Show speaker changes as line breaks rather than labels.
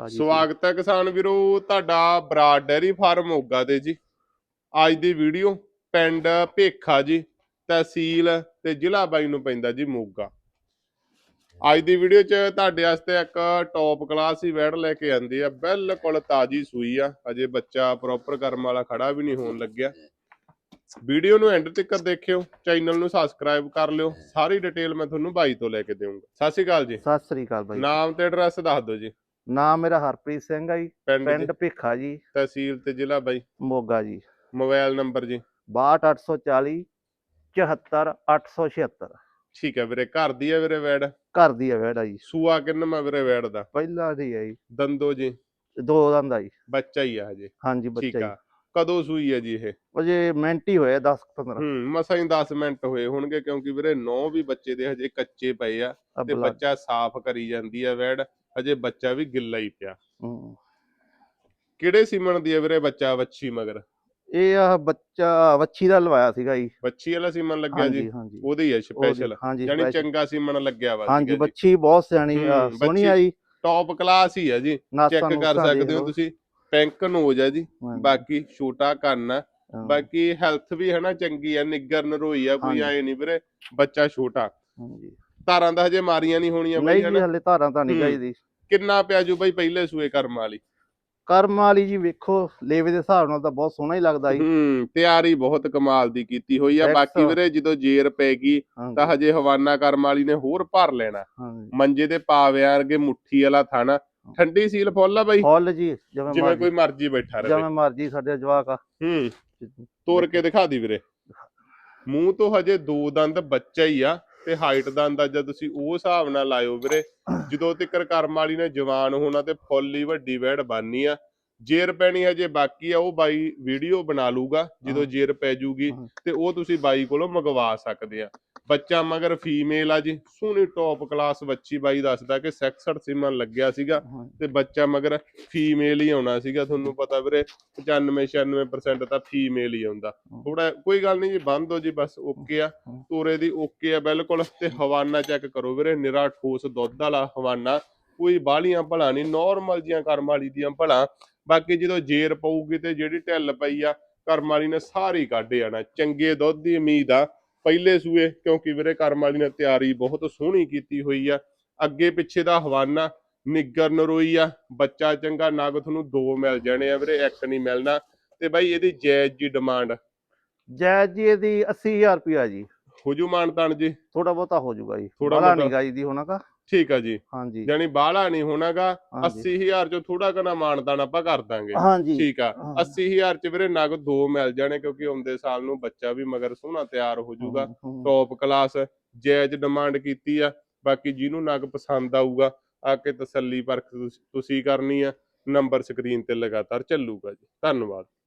ਸਵਾਗਤ ਹੈ ਕਿਸਾਨ ਵੀਰੋ ਤੁਹਾਡਾ ਬਰਾਡ ਡੈਰੀ ਫਾਰਮ ਮੋਗਾ ਤੇ ਜੀ। ਅੱਜ ਦੀ ਵੀਡੀਓ ਪਿੰਡ ਭੇਖਾ ਜੀ ਤਹਿਸੀਲ ਤੇ ਜ਼ਿਲ੍ਹਾ ਬਾਈ ਨੂੰ ਪੈਂਦਾ ਜੀ ਮੋਗਾ। ਅੱਜ ਦੀ ਵੀਡੀਓ 'ਚ ਤੁਹਾਡੇ ਵਾਸਤੇ ਇੱਕ ਟੌਪ ਕਲਾਸ ਹੀ ਵੈੜ ਲੈ ਕੇ ਆਂਦੀ ਆ। ਬਿਲਕੁਲ ਤਾਜੀ ਸੂਈ ਆ। ਅਜੇ ਬੱਚਾ ਪ੍ਰੋਪਰ ਕਰਮ ਵਾਲਾ ਖੜਾ ਵੀ ਨਹੀਂ ਹੋਣ ਲੱਗਿਆ। ਵੀਡੀਓ ਨੂੰ ਐਂਡ ਤੱਕ ਦੇਖਿਓ ਚੈਨਲ ਨੂੰ ਸਬਸਕ੍ਰਾਈਬ ਕਰ ਲਿਓ। ਸਾਰੀ ਡਿਟੇਲ ਮੈਂ ਤੁਹਾਨੂੰ ਬਾਈ ਤੋਂ ਲੈ ਕੇ ਦੇਵਾਂਗਾ ਸਤਿ ਸ਼੍ਰੀ ਅਕਾਲ ਜੀ।
ਸਤਿ ਸ੍ਰੀ ਅਕਾਲ ਬਾਈ
ਨਾਮ ਤੇ ਐਡਰੈਸ ਦੱਸ ਦਿਓ ਜੀ।
ਨਾਮ ਮੇਰਾ ਹਰਪ੍ਰੀਤ ਸਿੰਘ ਆ ਜੀ
ਪਿੰਡ ਜੀ।
ਪਿੰਡ ਭਿੱਖਾ ਜੀ।
ਤਹਿਸੀਲ ਤੇ ਜ਼ਿਲ੍ਹਾ ਬਾਈ।
ਮੋਗਾ ਜੀ।
ਮੋਬਾਈਲ ਨੰਬਰ ਜੀ।
62840 74876
ਠੀਕ ਹੈ ਵੀਰੇ ਘਰ ਦੀ ਹੈ ਵੀਰੇ ਵੈੜ?
ਘਰ ਦੀ ਆ ਵੇੜਾ ਜੀ।
ਸੂਆ ਕਿੰਨਵਾਂ ਵੀਰੇ ਵੈੜ ਦਾ?
ਪਹਿਲਾ ਦੀ ਹੈ ਜੀ।
ਦੰਦੋ ਜੀ।
ਦੋ ਦੰਦ ਆ ਜੀ।
ਬੱਚਾ ਹੀ ਆ ਹਜੇ।
ਹਾਂਜੀ
ਠੀਕ
ਬੱਚਾ
ਆ। ਕਦੋਂ ਸੂਈ ਹੈ ਜੀ ਇਹ?
ਜੀ ਅਜੇ ਮਿੰਟ ਹੀ ਹੋਏ 10 15
ਹੂੰ ਮਸਾਂ ਹੀ 10 ਮਿੰਟ ਹੋਏ ਹੋਣਗੇ ਕਿਉਂਕਿ ਵੀਰੇ 9 ਵੀ ਬੱਚੇ ਦੇ ਹਜੇ ਕੱਚੇ ਪਏ ਆ। ਤੇ ਬੱਚਾ ਸਾਫ਼ ਕਰੀ ਜਾਂਦੀ ਆ ਵੈੜ। ਹਜੇ ਬੱਚਾ ਵੀ ਗਿੱਲਾ ਹੀ ਪਿਆ। ਕਿਹੜੇ ਸੀਮਣ ਦੀ ਹੈ ਵੀਰੇ ਬੱਚਾ ਵੱਛੀ ਮਗਰ?
ਇਹ ਆ ਬੱਚਾ ਵੱਛੀ ਦਾ ਲਵਾਇਆ ਸੀਗਾ ਜੀ।
ਵੱਛੀ ਵਾਲਾ ਸੀਮਣ ਲੱਗਿਆ ਜੀ? ਉਹਦੀ ਹੈ ਸਪੈਸ਼ਲ ਯਾਨੀ। ਚੰਗਾ ਸੀਮਣ ਲੱਗਿਆ ਵਾ
ਹਾਂਜੀ ਬੱਚੀ ਬਹੁਤ ਸਿਆਣੀ ਆ ਸੋਹਣੀ ਆ ਜੀ।
ਟੌਪ ਕਲਾਸ ਹੀ ਹੈ ਜੀ। ਚੈੱਕ ਕਰ ਸਕਦੇ ਹੋ। ਤੁਸੀਂ। ਪੈਂਕ ਨੋਜ ਹੈ ਜੀ। ਬਾਕੀ ਛੋਟਾ ਕੰਨ ਆ ਬਾਕੀ ਹੈਲਥ ਵੀ ਹੈ ਨਾ ਚੰਗੀ ਆ ਨਿੱਗਰ ਨਰੋਈ ਆ ਕੋਈ। ਐ ਨਹੀਂ ਵੀਰੇ। ਬੱਚਾ ਛੋਟਾ।
ਹਾਂਜੀ।
ਧਾਰਾਂ ਦਾ ਹਜੇ ਮਾਰੀਆਂ ਨਹੀਂ ਹੋਣੀਆਂ ਬਈ
ਨਹੀਂ ਜੀ
ਹਨਾ?
ਹਲੇ ਧਾਰਾਂ ਤਾਂ ਨਹੀਂ
ਹੂੰ। ਕਿੰਨਾ ਪਿਆ ਜੂ ਬਈ ਪਹਿਲੇ ਸੂਏ ਕਰਮ ਵਾਲੀ?
ਕਰਮ ਵਾਲੀ ਜੀ ਵੇਖੋ ਲੇਵੇ ਦੇ ਹਿਸਾਬ ਨਾਲ ਤਾਂ ਬਹੁਤ ਸੋਹਣਾ ਹੀ ਲੱਗਦਾ ਜੀ।
ਹੂੰ ਤਿਆਰੀ ਬਹੁਤ ਕਮਾਲ ਦੀ ਕੀਤੀ ਹੋਈ ਆ। ਬਾਕੀ ਵੀਰੇ ਜਦੋਂ ਜੇਰ ਪੈਗੀ ਤਾਂ
ਹਾਂਜੀ।
ਹਜੇ ਹਵਾਨਾ ਕਰਮ ਵਾਲੀ ਨੇ ਹੋਰ ਭਰ ਲੈਣਾ।
ਹਾਂਜੀ।
ਮੰਜੇ ਤੇ ਪਾਵਿਆਂ ਵਰਗੇ ਮੁੱਠੀ ਵਾਲਾ ਥਣ। ਠੰਡੀ ਸੀਲ ਫੁੱਲ ਆ ਬਈ?
ਫੁੱਲ ਜੀ ਜਿਵੇਂ
ਜਿਵੇਂ ਕੋਈ
ਮਰਜ਼ੀ
ਮਰਜ਼ੀ ਬੈਠਾ ਰਹੇ।
ਜਿਵੇਂ ਮਰਜ਼ੀ ਸਾਡੇ ਜਵਾਕ ਆ।
ਹੂੰ। ਤੋੜ ਕੇ ਦਿਖਾ ਦੀ ਵੀਰੇ। ਮੂੰਹ ਤੋਂ ਹਜੇ ਦੋ ਦੰਦ ਬੱਚਾ ਹੀ ਆ। ਤੇ ਹਾਈਟ ਦਾ ਅੰਦਾਜ਼ਾ ਤੁਸੀਂ ਉਹ ਹਿਸਾਬ ਨਾਲ ਲਾਇਓ ਵੀਰੇ। ਜਦੋਂ ਤੱਕਰ ਕਰਮ ਵਾਲੀ ਨੇ ਜਵਾਨ ਹੋਣਾ ਤੇ ਫੁੱਲ ਵੱਡੀ ਵੈੜ ਬਾਨੀ ਆ। ਜੇਰ ਪੈਣੀ ਹਜੇ ਬਾਕੀ ਆ ਉਹ ਬਾਈ ਵੀਡੀਓ ਬਣਾ ਲੂਗਾ ਜਦੋਂ। ਜੇਰ ਪੈ ਜੂਗੀ। ਤੇ ਉਹ ਤੁਸੀਂ ਬਾਈ ਕੋਲੋਂ ਮੰਗਵਾ ਸਕਦੇ ਆ ਬੱਚਾ ਮਗਰ ਫੀਮੇਲ ਆ ਜੀ ਸੋਹਣੀ ਟੌਪ ਕਲਾਸ ਬੱਚੀ ਬਾਈ ਦੱਸਦਾ ਕਿ 66 ਸਿਮਨ ਲੱਗਿਆ ਸੀਗਾ ਤੇ ਬੱਚਾ ਮਗਰ ਫੀਮੇਲ ਹੀ ਆਉਣਾ ਸੀਗਾ ਤੁਹਾਨੂੰ ਪਤਾ ਵੀਰੇ 95 96% ਤਾਂ ਫੀਮੇਲ ਹੀ ਆਉਂਦਾ। ਥੋੜਾ ਕੋਈ ਗੱਲ ਨਹੀਂ ਜੀ ਬੰਦ ਹੋ ਜੀ ਬਸ ਓਕੇ ਆ। ਤੋਰੇ ਦੀ ਓਕੇ ਆ ਬਿਲਕੁਲ ਤੇ ਹਵਾਨਾ ਚੈੱਕ ਕਰੋ ਵੀਰੇ ਨਿਰਾ ਠੋਸ ਦੁੱਧ ਵਾਲਾ ਹਵਾਨਾ ਕੋਈ ਬਾਲੀਆਂ ਭਲਾ ਨਹੀਂ ਨਾਰਮਲ ਜੀਆਂ ਕਰਮ ਵਾਲੀ ਦੀਆਂ ਭਲਾ ਬਾਕੀ ਜਦੋਂ ਜੇਰ ਪਊਗੀ ਤੇ ਜਿਹੜੀ ਢਿੱਲ ਪਈ ਆ ਕਰਮ ਵਾਲੀ ਨੇ ਸਾਰੀ ਕੱਢ ਜਾਣਾ। ਚੰਗੇ ਦੁੱਧ ਦੀ ਉਮੀਦ ਆ। ਪਹਿਲੇ ਸੂਏ ਕਿਉਂਕਿ ਵੀਰੇ ਕਰਮ ਵਾਲੀ ਨੇ ਤਿਆਰੀ ਬਹੁਤ ਸੋਹਣੀ ਕੀਤੀ ਹੋਈ ਆ। ਅੱਗੇ ਪਿੱਛੇ ਦਾ ਹਵਾਨਾ ਨਿੱਗਰ ਨਰੋਈ ਆ। ਬੱਚਾ ਚੰਗਾ ਨਗ ਤੁਹਾਨੂੰ ਦੋ ਮਿਲ ਜਾਣੇ ਆ ਵੀਰੇ ਇੱਕ ਨਹੀਂ ਮਿਲਣਾ। ਤੇ ਬਾਈ ਇਹਦੀ ਜਾਇਜ਼ ਜੀ ਡਿਮਾਂਡ।
ਜਾਇਜ਼ ਜੀ ਇਹਦੀ 80000 ਰੁਪਿਆ ਜੀ।
ਹੁਜੂ ਮਾਨਤਾਨ ਜੀ?
ਥੋੜਾ ਬਹੁਤਾ ਹੋ ਜਾਊਗਾ ਜੀ। ਬੜਾ
ਬਹੁਤਾ।
ਨਹੀਂ ਗਾਈ ਦੀ ਹੋਣਾ ਕਾ
ਠੀਕ ਆ ਜੀ।
ਹਾਂਜੀ।
ਜਾਨੀ ਬਾਹਲਾ ਨਹੀਂ ਹੋਣਾਗਾ
ਹਾਂਜੀ।
80000 ਚੋਂ ਥੋੜਾ ਕਨਾ ਮਾਨਤਾਨ ਆਪਾਂ ਕਰ ਦਾਂਗੇ।
ਹਾਂਜੀ।
ਠੀਕ ਆ।
ਹਾਂ।
80000 ਚ ਵੀਰੇ ਨਗ ਦੋ ਮਿਲ ਜਾਣੇ ਕਿਉਂਕਿ ਆਉਂਦੇ ਸਾਲ ਨੂੰ ਬੱਚਾ ਵੀ ਮਗਰ ਸੋਹਣਾ ਤਿਆਰ ਹੋ ਜਾਊਗਾ। ਟੌਪ ਕਲਾਸ ਜਾਇਜ਼ ਡਿਮਾਂਡ ਕੀਤੀ ਆ ਬਾਕੀ ਜਿਹਨੂੰ ਨਗ ਪਸੰਦ ਆਊਗਾ ਆ ਕੇ ਤਸੱਲੀ ਪਰਖ ਤੁਸੀਂ ਕਰਨੀ ਆ ਨੰਬਰ ਸਕਰੀਨ ਤੇ ਲਗਾਤਾਰ ਚੱਲੂਗਾ ਜੀ। ਧੰਨਵਾਦ।